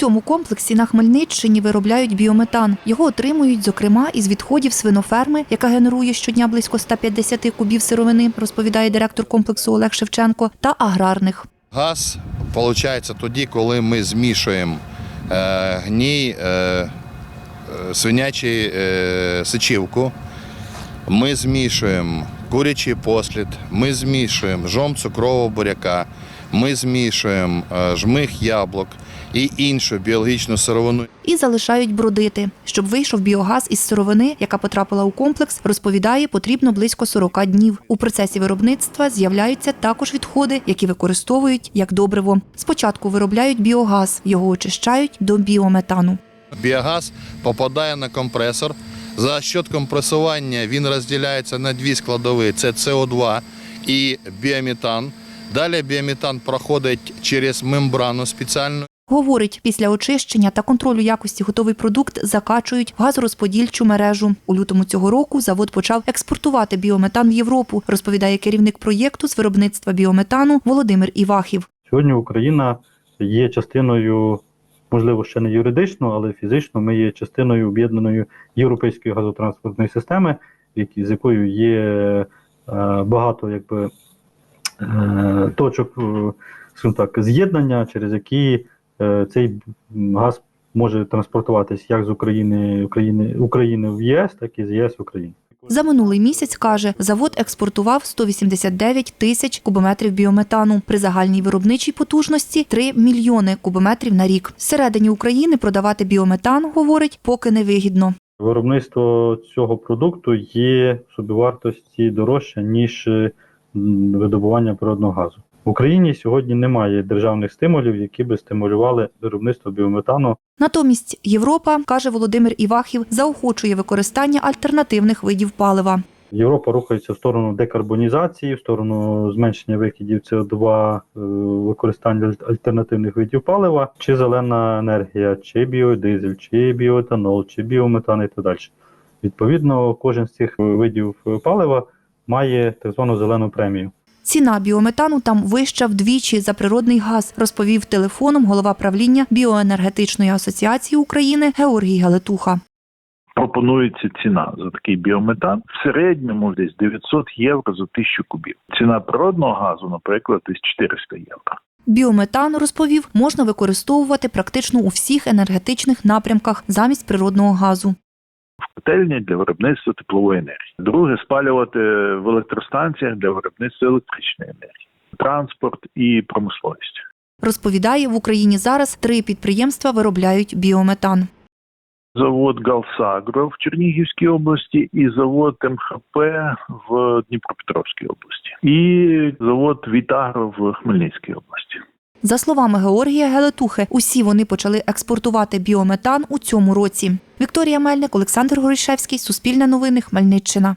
цьому комплексі на Хмельниччині виробляють біометан. Його отримують, зокрема, із відходів свиноферми, яка генерує щодня близько 150 кубів сировини, розповідає директор комплексу Олег Шевченко, та аграрних. Газ виходить тоді, коли ми змішуємо е, гній, е, е, е, сечівку, ми змішуємо курячий послід, ми змішуємо жом цукрового буряка, ми змішуємо е, жмих яблук і іншу біологічну сировину. І залишають бродити. Щоб вийшов біогаз із сировини, яка потрапила у комплекс, розповідає, потрібно близько 40 днів. У процесі виробництва з'являються також відходи, які використовують як добриво. Спочатку виробляють біогаз, його очищають до біометану. Біогаз попадає на компресор. За счет компресування він розділяється на дві складові: це СО2 і біометан. Далі біометан проходить через мембрану спеціальну. Говорить, після очищення та контролю якості готовий продукт закачують в газорозподільчу мережу. У лютому цього року завод почав експортувати біометан в Європу, розповідає керівник проєкту з виробництва біометану Володимир Івахів. Сьогодні Україна є частиною, можливо, ще не юридично, але фізично ми є частиною об'єднаної європейської газотранспортної системи, які- з якою є е, багато якби, точок е, скажімо так, з'єднання, через які е, цей газ може транспортуватись як з України, України, України в ЄС, так і з ЄС в Україну. За минулий місяць, каже, завод експортував 189 тисяч кубометрів біометану при загальній виробничій потужності 3 мільйони кубометрів на рік. Всередині України продавати біометан, говорить, поки не вигідно. Виробництво цього продукту є в собівартості дорожче, ніж е, видобування природного газу. В Україні сьогодні немає державних стимулів, які би стимулювали виробництво біометану. Натомість Європа, каже Володимир Івахів, заохочує використання альтернативних видів палива. Європа рухається в сторону декарбонізації, в сторону зменшення викидів СО2, е, використання альтернативних видів палива, чи зелена енергія, чи біодизель, чи біоетанол, чи біометан і так далі. Відповідно, кожен з цих видів палива має так звану зелену премію. Ціна біометану там вища вдвічі за природний газ, розповів телефоном голова правління біоенергетичної асоціації України Георгій Галетуха. пропонується ціна за такий біометан в середньому десь 900 євро за тисячу кубів. Ціна природного газу, наприклад, десь 400 євро. Біометан, розповів, можна використовувати практично у всіх енергетичних напрямках замість природного газу. Котельні для виробництва теплової енергії. Друге спалювати в електростанціях для виробництва електричної енергії, транспорт і промисловість. Розповідає, в Україні зараз три підприємства виробляють біометан. Завод Галсагро в Чернігівській області і завод МХП в Дніпропетровській області, і завод Вітагро в Хмельницькій області. За словами Георгія Гелетухи, усі вони почали експортувати біометан у цьому році. Вікторія Мельник, Олександр Горішевський, Суспільне новини, Хмельниччина.